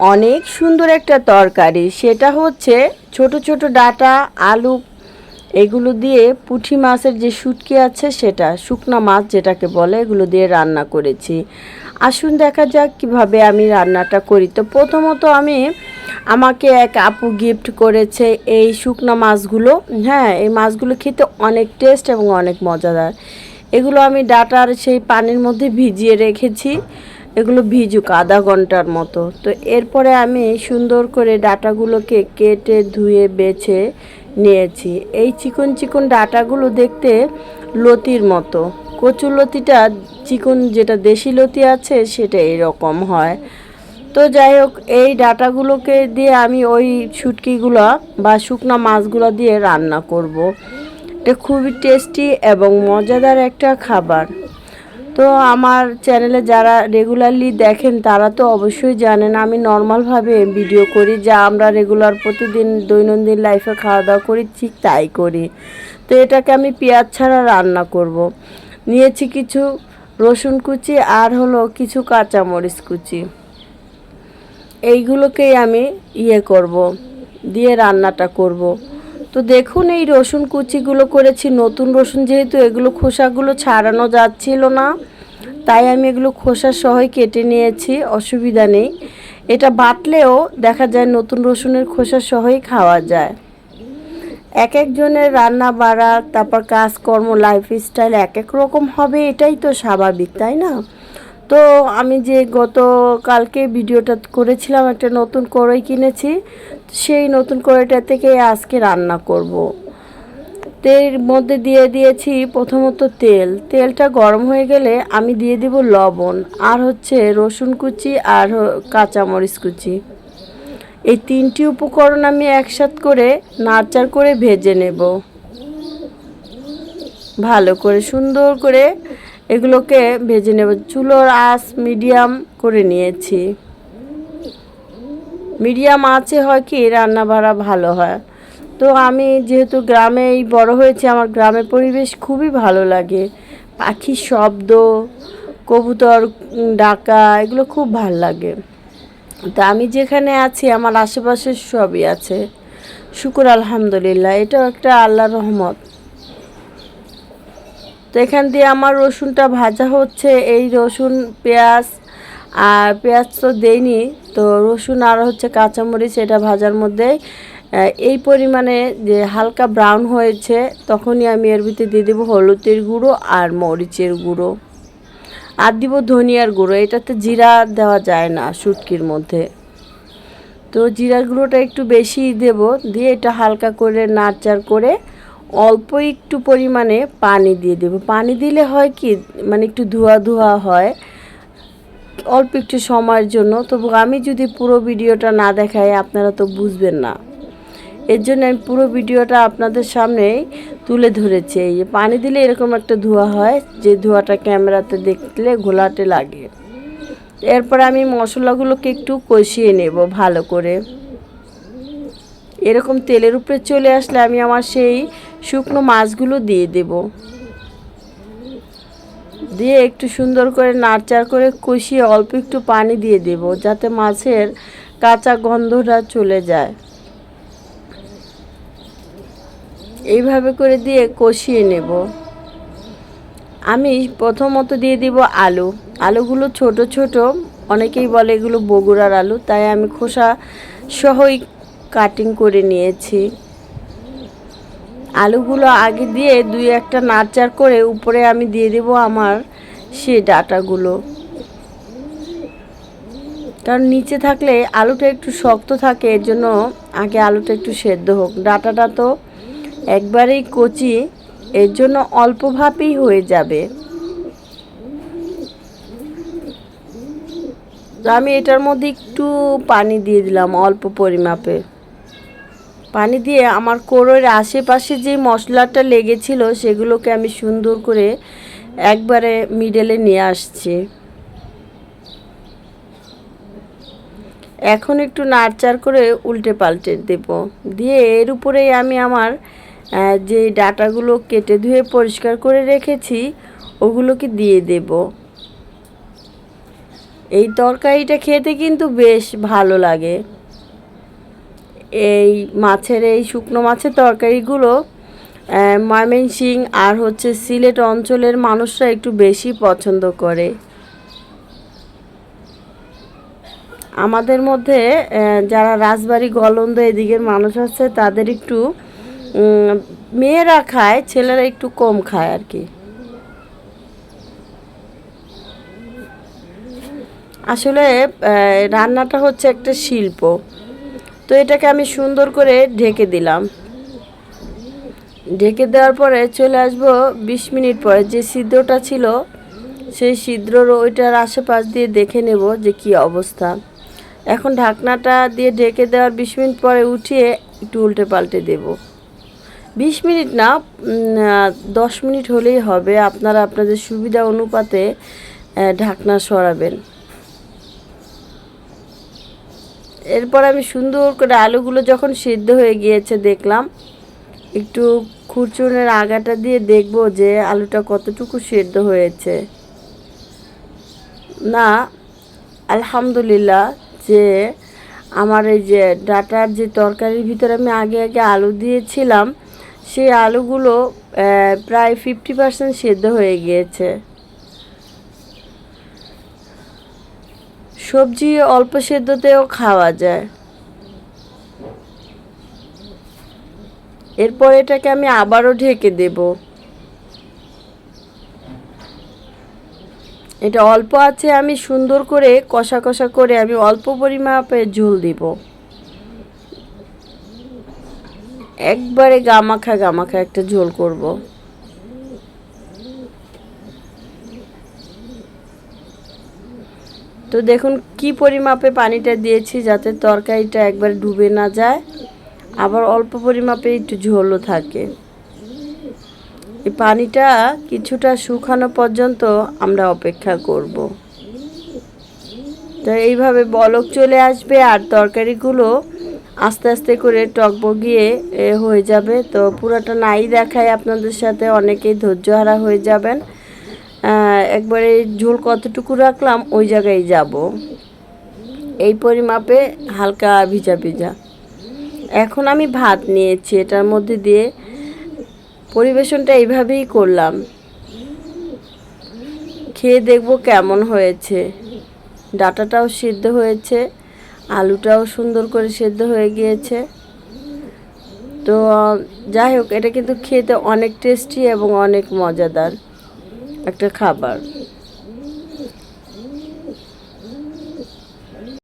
অনেক সুন্দর একটা তরকারি। সেটা হচ্ছে ছোট ছোট ডাটা, আলু, এগুলো দিয়ে পুঁটি মাছের যে শুটকি আছে সেটা, শুকনা মাছ যেটাকে বলে, এগুলো দিয়ে রান্না করেছি। আসুন দেখা যাক কীভাবে আমি রান্নাটা করি। তো প্রথমত আমি, আমাকে এক আপু গিফট করেছে এই শুকনা মাছগুলো। হ্যাঁ এই মাছগুলো খেতে অনেক টেস্ট এবং অনেক মজাদার। এগুলো আমি ডাটার সেই পানির মধ্যে ভিজিয়ে রেখেছি। এগুলো ভিজুক, আধা ঘণ্টার মতো। তো এরপরে আমি সুন্দর করে ডাটাগুলোকে কেটে, ধুয়ে, বেছে নিয়েছি। এই চিকন চিকন ডাটাগুলো দেখতে লতির মতো। কচু লতিটা, চিকন যেটা দেশি লতি আছে, সেটা এরকম হয়। তো যাই হোক, এই ডাটাগুলোকে দিয়ে আমি ওই শুটকিগুলো বা শুকনা মাছগুলো দিয়ে রান্না করব। এটা খুবই টেস্টি এবং মজাদার একটা খাবার। তো আমার চ্যানেলে যারা রেগুলারলি দেখেন, তারা তো অবশ্যই জানেন, আমি নর্মালভাবে ভিডিও করি, যা আমরা রেগুলার প্রতিদিন দৈনন্দিন লাইফে খাওয়া দাওয়া করি, ঠিক তাই করি। তো এটাকে আমি পেঁয়াজ ছাড়া রান্না করব। নিয়েছি কিছু রসুন কুচি আর হলো কিছু কাঁচামরিচ কুচি। এইগুলোকেই আমি ইয়ে করব, দিয়ে রান্নাটা করব। তো দেখুন, এই রসুন কুচিগুলো করেছি, নতুন রসুন যেহেতু, এগুলো খোসাগুলো ছাড়ানো যাচ্ছিল না। তাই আমি এগুলো খোসা সহই কেটে নিয়েছি, অসুবিধা নেই। এটা বাটলেও দেখা যায় নতুন রসুনের খোসা সহই খাওয়া যায়। এক একজনের রান্না বাড়া, তারপর কাজকর্ম লাইফস্টাইল এক এক রকম হবে, এটাই তো স্বাভাবিক, তাই না? তো আমি যে গত কালকে ভিডিওটা করেছিলাম, একটা নতুন কড়াই কিনেছি, সেই নতুন কড়াইটা থেকে আজকে রান্না করব। তেল মধ্যে দিয়ে দিয়েছি প্রথমত তেল। তেলটা গরম হয়ে গেলে আমি দিয়ে দিব লবণ, আর হচ্ছে রসুন কুচি আর কাঁচামরিচ কুচি। এই তিনটি উপকরণ আমি একসাথ করে নাড়চাড় করে ভেজে নেব। ভালো করে সুন্দর করে এগুলোকে ভেজে নেব। চুলোর আঁচ মিডিয়াম করে নিয়েছি। মিডিয়াম আঁচে হয় কি? রান্না ভাড়া ভালো হয়। তো আমি যেহেতু গ্রামেই বড় হয়েছি, আমার গ্রামের পরিবেশ খুবই ভালো লাগে। পাখির শব্দ, কবুতর ডাকা, এগুলো খুব ভালো লাগে। তা আমি যেখানে আছি, আমার আশেপাশে সবই আছে। শুকুর আলহামদুলিল্লাহ, এটাও একটা আল্লাহর রহমত। তো এখান দিয়ে আমার রসুনটা ভাজা হচ্ছে, এই রসুন, পেঁয়াজ, আর পেঁয়াজ তো দেইনি, তো রসুন আর হচ্ছে কাঁচামরিচ, এটা ভাজার মধ্যে এই পরিমাণে যে হালকা ব্রাউন হয়েছে, তখনই আমি এর ভিতরে দিয়ে দেবো হলুদের গুঁড়ো আর মরিচের গুঁড়ো। আর দিব ধনিয়ার গুঁড়ো, এটাতে জিরা দেওয়া যায় না শুটকির মধ্যে। তো জিরার গুঁড়োটা একটু বেশি দেব, দিয়ে এটা হালকা করে নাড়চাড় করে অল্প একটু পরিমাণে পানি দিয়ে দেব। পানি দিলে হয় কি মানে একটু ধোয়া ধোয়া হয়, অল্প একটু সময়ের জন্য। তবু আমি যদি পুরো ভিডিওটা না দেখাই, আপনারা তো বুঝবেন না। এর জন্য আমি পুরো ভিডিওটা আপনাদের সামনে তুলে ধরেছি। এই যে পানি দিলে এরকম একটা ধোঁয়া হয়, যে ধোঁয়াটা ক্যামেরাতে দেখলে ঘোলাটে লাগে। এরপর আমি মশলাগুলোকে একটু কষিয়ে নেব ভালো করে। এরকম তেলের উপরে চলে আসলে আমি আমার সেই শুকনো মাছগুলো দিয়ে দেব। দিয়ে একটু সুন্দর করে নাড়চাড় করে কষিয়ে অল্প একটু পানি দিয়ে দেব, যাতে মাছের কাঁচা গন্ধটা চলে যায়। এইভাবে করে দিয়ে কষিয়ে নেব। আমি প্রথমত দিয়ে দিব আলু। আলুগুলো ছোট ছোট। অনেকেই বলে এগুলো বগুড়ার আলু, তাই আমি খোসা সহই কাটিং করে নিয়েছি। আলুগুলো আগে দিয়ে দুই একটা নাড়চাড় করে উপরে আমি দিয়ে দেব আমার সে ডাটাগুলো। কারণ নিচে থাকলে আলুটা একটু শক্ত থাকে, এর জন্য আগে আলুটা একটু সেদ্ধ হোক। ডাটাটা তো একবারেই কচি, এর জন্য অল্প ভাবেই হয়ে যাবে। আমি এটার মধ্যে একটু পানি দিয়ে দিলাম অল্প পরিমাপে। পানি দিয়ে আমার কোড়োর আশেপাশে যে মশলাটা লেগেছিল সেগুলোকে আমি সুন্দর করে একবারে মিডলে নিয়ে আসছি। এখন একটু নাড়চাড় করে উল্টে পাল্টে দেব। দিয়ে এর উপরেই আমি আমার যে ডাটাগুলো কেটে ধুয়ে পরিষ্কার করে রেখেছি, ওগুলোকে দিয়ে দেব। এই তরকারিটা খেতে কিন্তু বেশ ভালো লাগে। এই মাছের, এই শুকনো মাছের তরকারিগুলো ময়মনসিং আর হচ্ছে সিলেট অঞ্চলের মানুষরা একটু বেশি পছন্দ করে। আমাদের মধ্যে যারা রাজবাড়ি গলন্দ এদিকের মানুষ আছে, তাদের একটু মেয়েরা খায়, ছেলেরা একটু কম খায় আর কি। আসলে রান্নাটা হচ্ছে একটা শিল্প। তো এটাকে আমি সুন্দর করে ঢেকে দিলাম। ঢেকে দেওয়ার পরে চলে আসব বিশ মিনিট পরে। যে সিদ্ধটা ছিল, সেই সিদ্ধর ওইটার আশেপাশ দিয়ে দেখে নেব যে কি অবস্থা। এখন ঢাকনাটা দিয়ে ঢেকে দেওয়ার বিশ মিনিট পরে উঠিয়ে একটু উল্টে পাল্টে দেব। বিশ মিনিট না দশ মিনিট হলেই হবে। আপনারা আপনাদের সুবিধা অনুপাতে ঢাকনা সরাবেন। এরপর আমি সুন্দর করে আলুগুলো যখন সিদ্ধ হয়ে গিয়েছে দেখলাম, একটু খুরচুনের আগাটা দিয়ে দেখব যে আলুটা কতটুকু সিদ্ধ হয়েছে। না, আলহামদুলিল্লাহ যে আমার এই যে ডাটার যে তরকারির ভিতরে আমি আগে আগে আলু দিয়েছিলাম সেই আলুগুলো প্রায় ফিফটি পার্সেন্ট সেদ্ধ হয়ে গিয়েছে। সবজি অল্প সেদ্ধতেও খাওয়া যায়। এরপর এটাকে আমি আবারও ঢেকে দেব। এটা অল্প আছে, আমি সুন্দর করে কষা কষা করে আমি অল্প পরিমাপে ঝোল দিব। একবারে গামাখা গামাখা একটা ঝোল করব। তো দেখুন কি পরিমাপে পানিটা দিয়েছি যাতে তরকারিটা একবার ডুবে না যায়। আবার অল্প পরিমাপে একটু ঝোলও থাকে। এই পানিটা কিছুটা শুকানো পর্যন্ত আমরা অপেক্ষা করব। তো এইভাবে বলক চলে আসবে আর তরকারিগুলো আস্তে আস্তে করে টকবগিয়ে এ, হয়ে যাবে। তো পুরোটা নাই দেখায় আপনাদের সাথে অনেকেই ধৈর্যহারা হয়ে যাবেন। একবারে ঝোল কতটুকু রাখলাম, ওই জায়গায় যাব। এই পরিমাপে হালকা ভিজা ভিজা। এখন আমি ভাত নিয়েছি, এটার মধ্যে দিয়ে পরিবেশনটা এইভাবেই করলাম। খেয়ে দেখব কেমন হয়েছে। ডাটাটাও সিদ্ধ হয়েছে। আলুটাও সুন্দর করে সেদ্ধ হয়ে গিয়েছে। তো যাই হোক, এটা কিন্তু খেতে অনেক টেস্টি এবং অনেক মজাদার একটা খাবার।